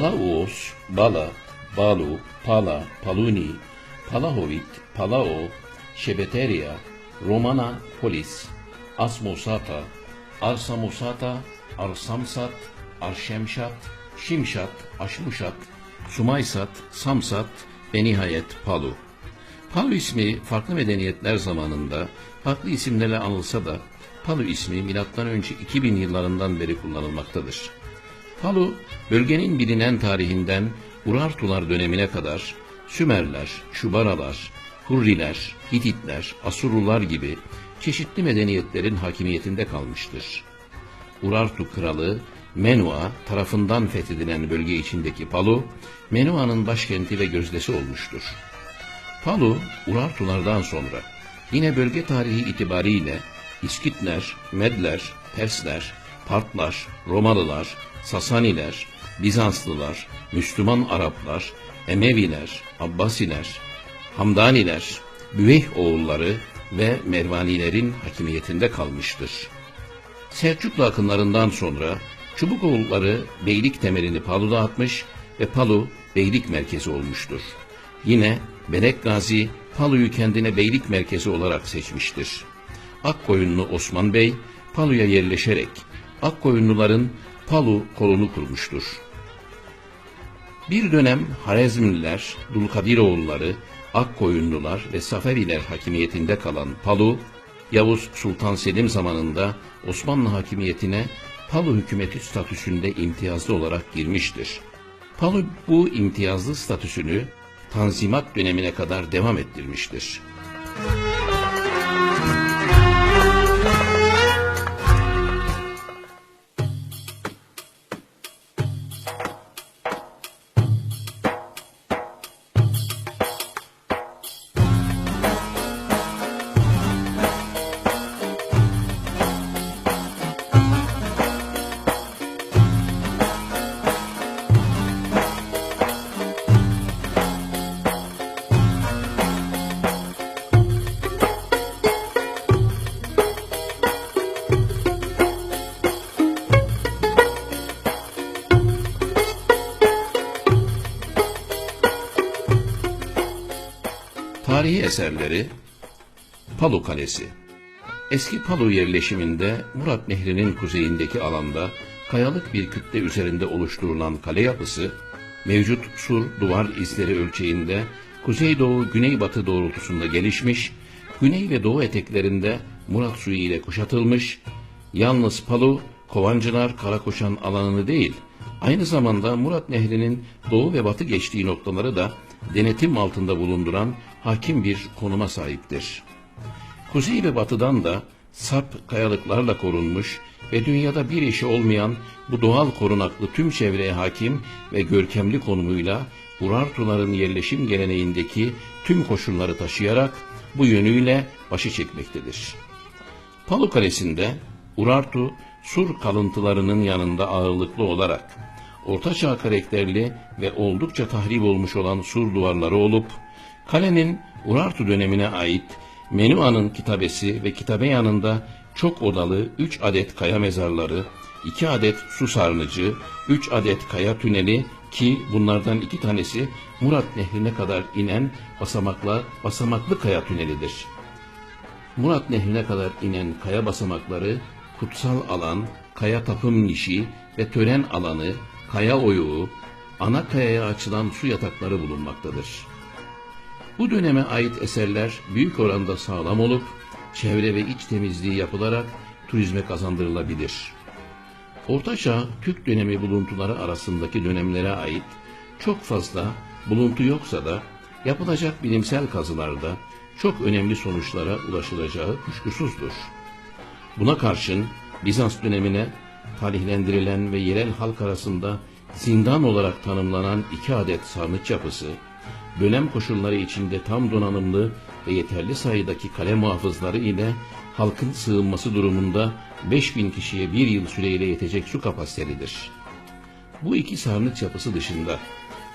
Palaos, Bala, Balu, Pala, Paluni, Palahovit, Palao, Şebeteria, Romana Polis, Asmosata, Arsamosata, Arsamsat, Arşemşat, Şimşat, Aşmuşat, Sumaysat, Samsat ve nihayet Palu. Palu ismi farklı medeniyetler zamanında farklı isimlerle anılsa da Palu ismi milattan önce 2000 yıllarından beri kullanılmaktadır. Palu, bölgenin bilinen tarihinden Urartular dönemine kadar Sümerler, Şubaralar, Hurriler, Hititler, Asurlular gibi çeşitli medeniyetlerin hakimiyetinde kalmıştır. Urartu kralı Menua tarafından fethedilen bölge içindeki Palu, Menua'nın başkenti ve gözdesi olmuştur. Palu, Urartulardan sonra yine bölge tarihi itibariyle İskitler, Medler, Persler, Partlar, Romalılar, Sasaniler, Bizanslılar, Müslüman Araplar, Emeviler, Abbasiler, Hamdaniler, Büveyh oğulları ve Mervanilerin hakimiyetinde kalmıştır. Selçuklu akınlarından sonra Çubukoğulları beylik temelini Palu'da atmış ve Palu beylik merkezi olmuştur. Yine Belek Gazi Palu'yu kendine beylik merkezi olarak seçmiştir. Akkoyunlu Osman Bey Palu'ya yerleşerek Akkoyunluların Palu kolunu kurmuştur. Bir dönem Harezmliler, Dulkadiroğulları, Akkoyunlular ve Safeviler hakimiyetinde kalan Palu, Yavuz Sultan Selim zamanında Osmanlı hakimiyetine Palu hükümeti statüsünde imtiyazlı olarak girmiştir. Palu bu imtiyazlı statüsünü Tanzimat dönemine kadar devam ettirmiştir. Tarihi eserleri Palu Kalesi. Eski Palu yerleşiminde Murat Nehri'nin kuzeyindeki alanda kayalık bir kütle üzerinde oluşturulan kale yapısı, mevcut sur duvar izleri ölçeğinde kuzeydoğu güneybatı doğrultusunda gelişmiş, güney ve doğu eteklerinde Murat suyu ile kuşatılmış, yalnız Palu, Kovancılar Karakoşan alanını değil, aynı zamanda Murat Nehri'nin doğu ve batı geçtiği noktaları da denetim altında bulunduran hakim bir konuma sahiptir. Kuzey ve batıdan da sarp kayalıklarla korunmuş ve dünyada bir eşi olmayan bu doğal korunaklı tüm çevreye hakim ve görkemli konumuyla Urartuların yerleşim geleneğindeki tüm koşulları taşıyarak bu yönüyle başı çekmektedir. Palu Kalesi'nde Urartu sur kalıntılarının yanında ağırlıklı olarak ortaçağ karakterli ve oldukça tahrip olmuş olan sur duvarları olup kalenin Urartu dönemine ait Menua'nın kitabesi ve kitabe yanında çok odalı 3 adet kaya mezarları, 2 adet su sarnıcı, 3 adet kaya tüneli ki bunlardan iki tanesi Murat Nehri'ne kadar inen basamakla basamaklı kaya tünelidir. Murat Nehri'ne kadar inen kaya basamakları, kutsal alan, kaya tapım nişi ve tören alanı, kaya oyuğu, ana kayaya açılan su yatakları bulunmaktadır. Bu döneme ait eserler büyük oranda sağlam olup, çevre ve iç temizliği yapılarak turizme kazandırılabilir. Ortaçağ Türk dönemi buluntuları arasındaki dönemlere ait çok fazla buluntu yoksa da yapılacak bilimsel kazılarda çok önemli sonuçlara ulaşılacağı kuşkusuzdur. Buna karşın Bizans dönemine tarihlendirilen ve yerel halk arasında zindan olarak tanımlanan iki adet sarnıç yapısı, dönem koşulları içinde tam donanımlı ve yeterli sayıdaki kale muhafızları ile halkın sığınması durumunda 5000 kişiye bir yıl süreyle yetecek su kapasitelidir. Bu iki sarnıç yapısı dışında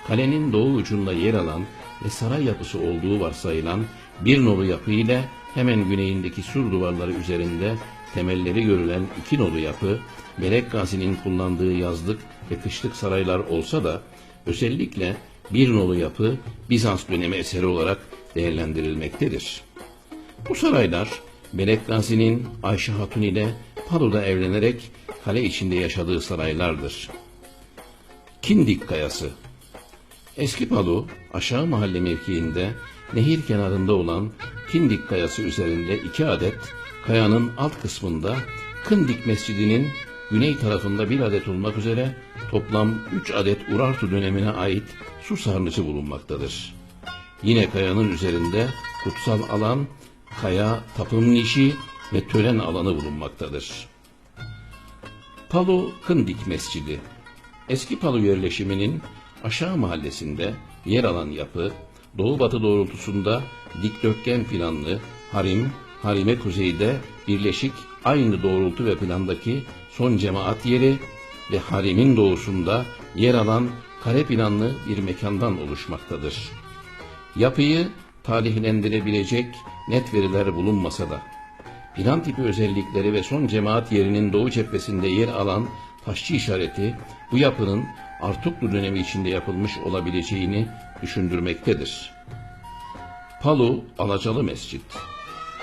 kalenin doğu ucunda yer alan ve saray yapısı olduğu varsayılan bir nolu yapı ile hemen güneyindeki sur duvarları üzerinde temelleri görülen iki nolu yapı, Melek Gazi'nin kullandığı yazlık ve kışlık saraylar olsa da özellikle bir nolu yapı Bizans dönemi eseri olarak değerlendirilmektedir. Bu saraylar Melek Gazi'nin Ayşe Hatun ile Palu'da evlenerek kale içinde yaşadığı saraylardır. Kindik Kayası Eski Palu aşağı mahalle mevkiinde nehir kenarında olan Kindik Kayası üzerinde iki adet kayanın alt kısmında Kındik Mescidi'nin güney tarafında bir adet olmak üzere toplam üç adet Urartu dönemine ait su sarnıcı bulunmaktadır. Yine kayanın üzerinde kutsal alan, kaya, tapım nişi ve tören alanı bulunmaktadır. Palu Kındik Mescidi Eski Palu yerleşiminin aşağı mahallesinde yer alan yapı, doğu batı doğrultusunda dikdörtgen planlı, harim, harime kuzeyde birleşik aynı doğrultu ve plandaki son cemaat yeri ve harimin doğusunda yer alan kare planlı bir mekandan oluşmaktadır. Yapıyı tarihlendirebilecek net veriler bulunmasa da, plan tipi özellikleri ve son cemaat yerinin doğu cephesinde yer alan taşçı işareti bu yapının Artuklu dönemi içinde yapılmış olabileceğini düşündürmektedir. Palu Alacalı Mescit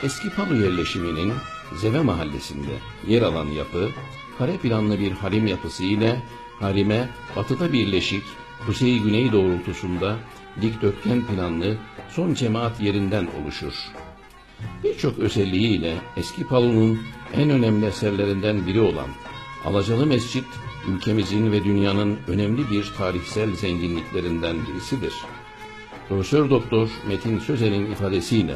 Eski Palu yerleşiminin Zeve mahallesinde yer alan yapı, kare planlı bir harim yapısı ile harime batıda birleşik, kuzey-güney doğrultusunda dikdörtgen planlı son cemaat yerinden oluşur. Birçok özelliğiyle eski Palu'nun en önemli eserlerinden biri olan Alacalı Mescit, ülkemizin ve dünyanın önemli bir tarihsel zenginliklerinden birisidir. Profesör Doktor Metin Sözel'in ifadesiyle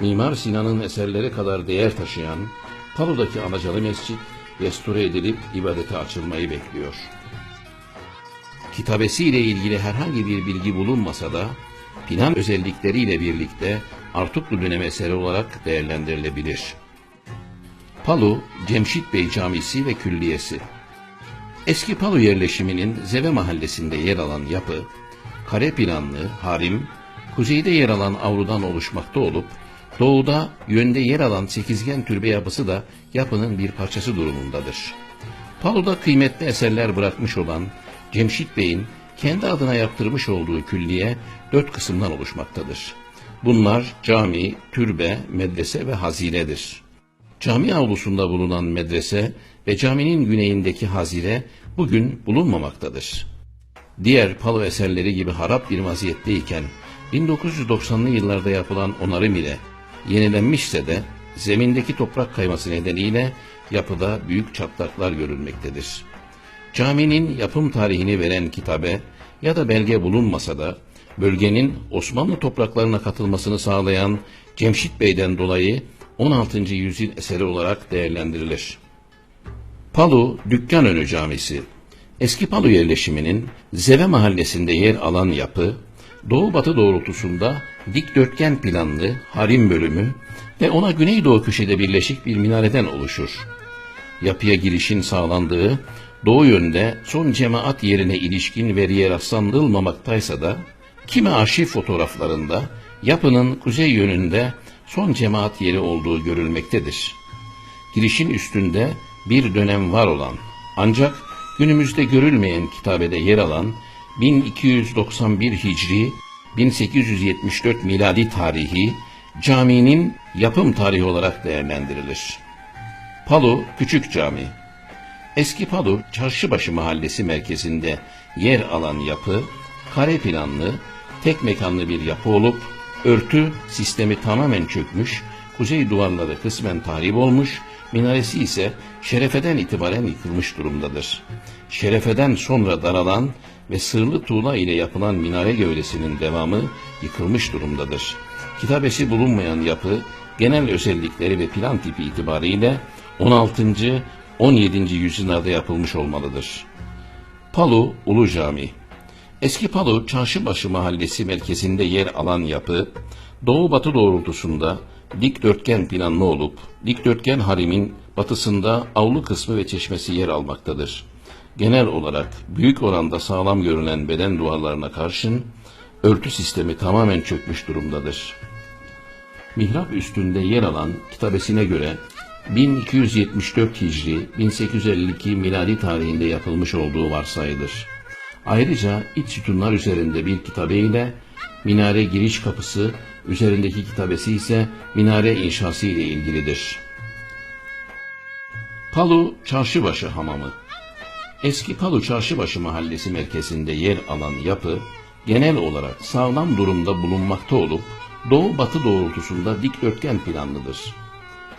Mimar Sinan'ın eserleri kadar değer taşıyan Palu'daki Alacalı Mescit restore edilip ibadete açılmayı bekliyor. Kitabesiyle ilgili herhangi bir bilgi bulunmasa da plan özellikleriyle birlikte Artuklu dönem eseri olarak değerlendirilebilir. Palu, Cemşit Bey Camisi ve Külliyesi Eski Palu yerleşiminin Zeve mahallesinde yer alan yapı, kare planlı, harim, kuzeyde yer alan avludan oluşmakta olup, doğuda yönde yer alan sekizgen türbe yapısı da yapının bir parçası durumundadır. Palu'da kıymetli eserler bırakmış olan Cemşit Bey'in kendi adına yaptırmış olduğu külliye dört kısımdan oluşmaktadır. Bunlar cami, türbe, medrese ve hazinedir. Cami avlusunda bulunan medrese ve caminin güneyindeki hazire bugün bulunmamaktadır. Diğer Palu eserleri gibi harap bir vaziyetteyken 1990'lı yıllarda yapılan onarım ile yenilenmişse de zemindeki toprak kayması nedeniyle yapıda büyük çatlaklar görülmektedir. Caminin yapım tarihini veren kitabe ya da belge bulunmasa da bölgenin Osmanlı topraklarına katılmasını sağlayan Cemşit Bey'den dolayı 16. yüzyıl eseri olarak değerlendirilir. Palu Dükkanönü Camisi Eski Palu yerleşiminin Zeve mahallesinde yer alan yapı, doğu-batı doğrultusunda dikdörtgen planlı harim bölümü ve ona güneydoğu köşede birleşik bir minareden oluşur. Yapıya girişin sağlandığı doğu yönde son cemaat yerine ilişkin veriye rastlanılmamaktaysa da kimi arşiv fotoğraflarında yapının kuzey yönünde son cemaat yeri olduğu görülmektedir. Girişin üstünde bir dönem var olan ancak günümüzde görülmeyen kitabede yer alan 1291 Hicri 1874 miladi tarihi caminin yapım tarihi olarak değerlendirilir. Palu Küçük Cami Eski Palu Çarşıbaşı Mahallesi merkezinde yer alan yapı kare planlı, tek mekanlı bir yapı olup örtü sistemi tamamen çökmüş, kuzey duvarları kısmen tahrip olmuş, minaresi ise şerefeden itibaren yıkılmış durumdadır. Şerefeden sonra daralan ve sırlı tuğla ile yapılan minare gövdesinin devamı yıkılmış durumdadır. Kitabesi bulunmayan yapı genel özellikleri ve plan tipi itibariyle 16. 17. yüzyıllarda yapılmış olmalıdır. Palu Ulu Cami Eski Palu Çarşıbaşı Mahallesi merkezinde yer alan yapı, doğu-batı doğrultusunda dikdörtgen planlı olup, dikdörtgen harimin batısında avlu kısmı ve çeşmesi yer almaktadır. Genel olarak büyük oranda sağlam görünen beden duvarlarına karşın, örtü sistemi tamamen çökmüş durumdadır. Mihrap üstünde yer alan kitabesine göre 1274 Hicri 1852 miladi tarihinde yapılmış olduğu varsayılır. Ayrıca iç sütunlar üzerinde bir kitabe ile minare giriş kapısı, üzerindeki kitabesi ise minare inşası ile ilgilidir. Palu Çarşıbaşı Hamamı Eski Palu Çarşıbaşı Mahallesi merkezinde yer alan yapı, genel olarak sağlam durumda bulunmakta olup, doğu-batı doğrultusunda dikdörtgen planlıdır.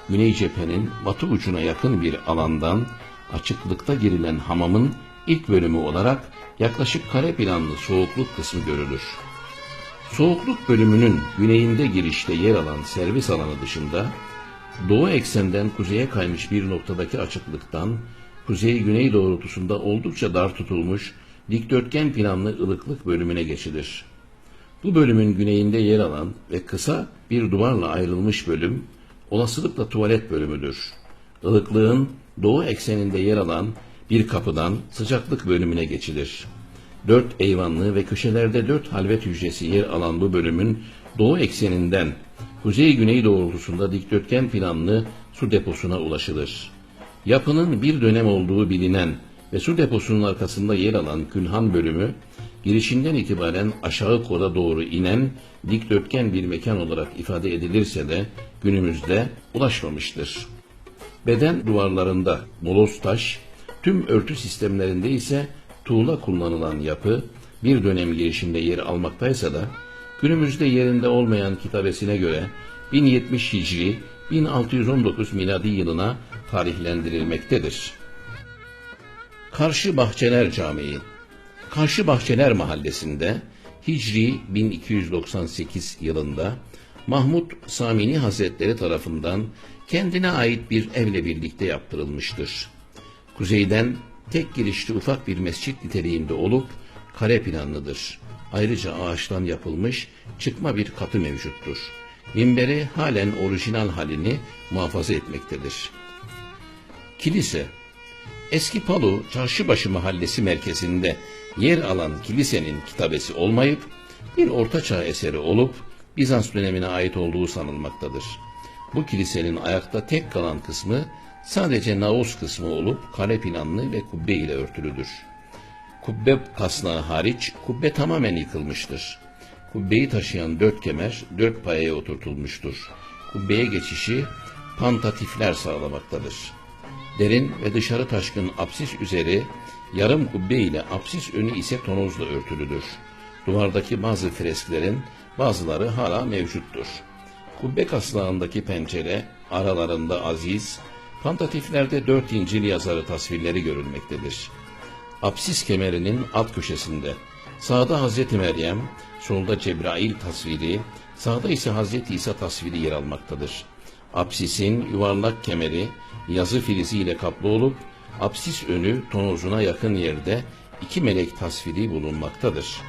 Güney cephenin batı ucuna yakın bir alandan açıklıkta girilen hamamın ilk bölümü olarak yaklaşık kare planlı soğukluk kısmı görülür. Soğukluk bölümünün güneyinde girişte yer alan servis alanı dışında, doğu eksenden kuzeye kaymış bir noktadaki açıklıktan, kuzey-güney doğrultusunda oldukça dar tutulmuş dikdörtgen planlı ılıklık bölümüne geçilir. Bu bölümün güneyinde yer alan ve kısa bir duvarla ayrılmış bölüm, olasılıkla tuvalet bölümüdür. Ilıklığın doğu ekseninde yer alan bir kapıdan sıcaklık bölümüne geçilir. Dört eyvanlı ve köşelerde dört halvet hücresi yer alan bu bölümün doğu ekseninden kuzey-güney doğrultusunda dikdörtgen planlı su deposuna ulaşılır. Yapının bir dönem olduğu bilinen ve su deposunun arkasında yer alan külhan bölümü, girişinden itibaren aşağı kola doğru inen dikdörtgen bir mekan olarak ifade edilirse de günümüzde ulaşmamıştır. Beden duvarlarında moloz taş, tüm örtü sistemlerinde ise tuğla kullanılan yapı bir dönem girişinde yer almaktaysa da günümüzde yerinde olmayan kitabesine göre 1070 Hicri 1619 miladi yılına tarihlendirilmektedir. Karşı Bahçeler Camii Karşı Bahçeler Mahallesi'nde Hicri 1298 yılında Mahmud Samini Hazretleri tarafından kendine ait bir evle birlikte yaptırılmıştır. Kuzeyden tek girişli ufak bir mescit niteliğinde olup kare planlıdır. Ayrıca ağaçtan yapılmış çıkma bir kapı mevcuttur. Minberi halen orijinal halini muhafaza etmektedir. Kilise Eski Palu Çarşıbaşı Mahallesi merkezinde yer alan kilisenin kitabesi olmayıp bir ortaçağ eseri olup Bizans dönemine ait olduğu sanılmaktadır. Bu kilisenin ayakta tek kalan kısmı sadece naus kısmı olup kare planlı ve kubbe ile örtülüdür. Kubbe kasnağı hariç kubbe tamamen yıkılmıştır. Kubbeyi taşıyan dört kemer dört payaya oturtulmuştur. Kubbeye geçişi pantatifler sağlamaktadır. Derin ve dışarı taşkın apsis üzeri yarım kubbe ile apsis önü ise tonozla örtülüdür. Duvardaki bazı fresklerin bazıları hala mevcuttur. Kubbe kaslağındaki pencere aralarında aziz, pantatiflerde dört İncil yazarı tasvirleri görülmektedir. Apsis kemerinin alt köşesinde sağda Hazreti Meryem, solda Cebrail tasviri, sağda ise Hazreti İsa tasviri yer almaktadır. Apsisin yuvarlak kemeri yazı filizi ile kaplı olup apsis önü tonozuna yakın yerde iki melek tasviri bulunmaktadır.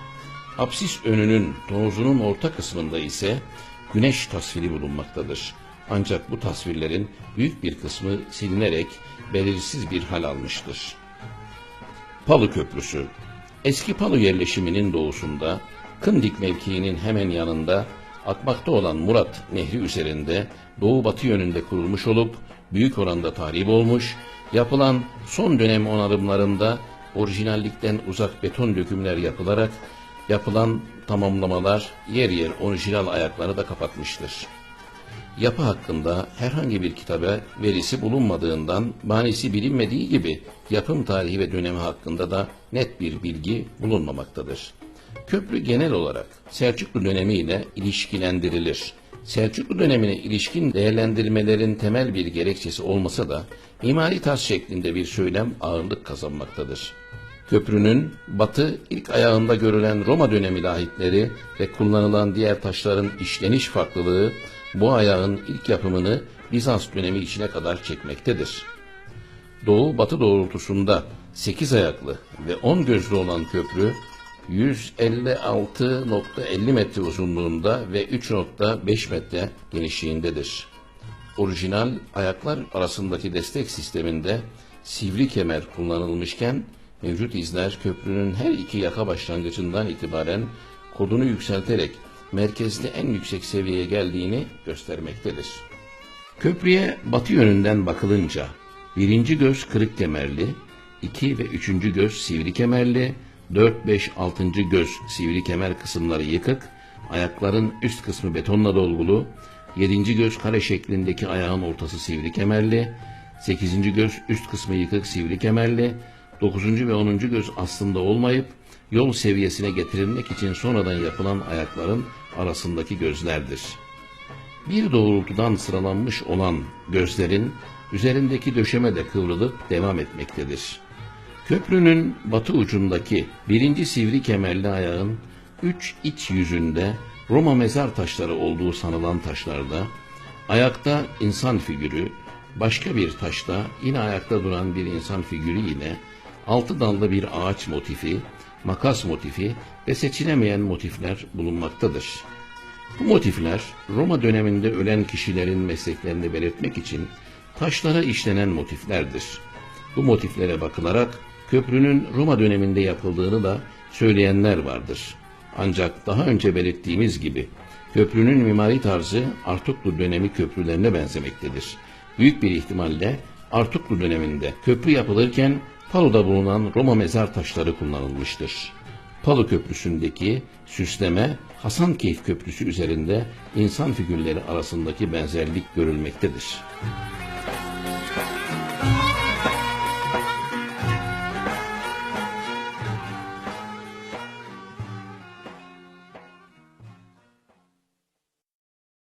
Apsis önünün tonozunun orta kısmında ise güneş tasviri bulunmaktadır. Ancak bu tasvirlerin büyük bir kısmı silinerek belirsiz bir hal almıştır. Palu Köprüsü Eski Palu yerleşiminin doğusunda, Kındik mevkiinin hemen yanında akmakta olan Murat Nehri üzerinde doğu-batı yönünde kurulmuş olup büyük oranda tahrip olmuş, yapılan son dönem onarımlarında orijinallikten uzak beton dökümler yapılarak yapılan tamamlamalar yer yer orijinal ayakları da kapatmıştır. Yapı hakkında herhangi bir kitabe verisi bulunmadığından banisi bilinmediği gibi yapım tarihi ve dönemi hakkında da net bir bilgi bulunmamaktadır. Köprü genel olarak Selçuklu dönemiyle ilişkilendirilir. Selçuklu dönemine ilişkin değerlendirmelerin temel bir gerekçesi olmasa da mimari tarz şeklinde bir söylem ağırlık kazanmaktadır. Köprünün batı ilk ayağında görülen Roma dönemi lahitleri ve kullanılan diğer taşların işleniş farklılığı bu ayağın ilk yapımını Bizans dönemi içine kadar çekmektedir. Doğu batı doğrultusunda 8 ayaklı ve 10 gözlü olan köprü 156.50 metre uzunluğunda ve 3.5 metre genişliğindedir. Orijinal ayaklar arasındaki destek sisteminde sivri kemer kullanılmışken mevcut izler köprünün her iki yaka başlangıcından itibaren kodunu yükselterek merkezde en yüksek seviyeye geldiğini göstermektedir. Köprüye batı yönünden bakılınca birinci göz kırık kemerli, iki ve üçüncü göz sivri kemerli, 4, 5, 6. göz sivri kemer kısımları yıkık, ayakların üst kısmı betonla dolgulu, 7. göz kare şeklindeki ayağın ortası sivri kemerli, 8. göz üst kısmı yıkık sivri kemerli, 9. ve 10. göz aslında olmayıp yol seviyesine getirilmek için sonradan yapılan ayakların arasındaki gözlerdir. Bir doğrultudan sıralanmış olan gözlerin üzerindeki döşeme de kıvrılıp devam etmektedir. Köprünün batı ucundaki birinci sivri kemerli ayağın üç iç yüzünde Roma mezar taşları olduğu sanılan taşlarda, ayakta insan figürü, başka bir taşta yine ayakta duran bir insan figürü ile altı dallı bir ağaç motifi, makas motifi ve seçilemeyen motifler bulunmaktadır. Bu motifler Roma döneminde ölen kişilerin mesleklerini belirtmek için taşlara işlenen motiflerdir. Bu motiflere bakılarak köprünün Roma döneminde yapıldığını da söyleyenler vardır. Ancak daha önce belirttiğimiz gibi köprünün mimari tarzı Artuklu dönemi köprülerine benzemektedir. Büyük bir ihtimalle Artuklu döneminde köprü yapılırken Palu'da bulunan Roma mezar taşları kullanılmıştır. Palu Köprüsü'ndeki süsleme Hasankeyf Köprüsü üzerinde insan figürleri arasındaki benzerlik görülmektedir.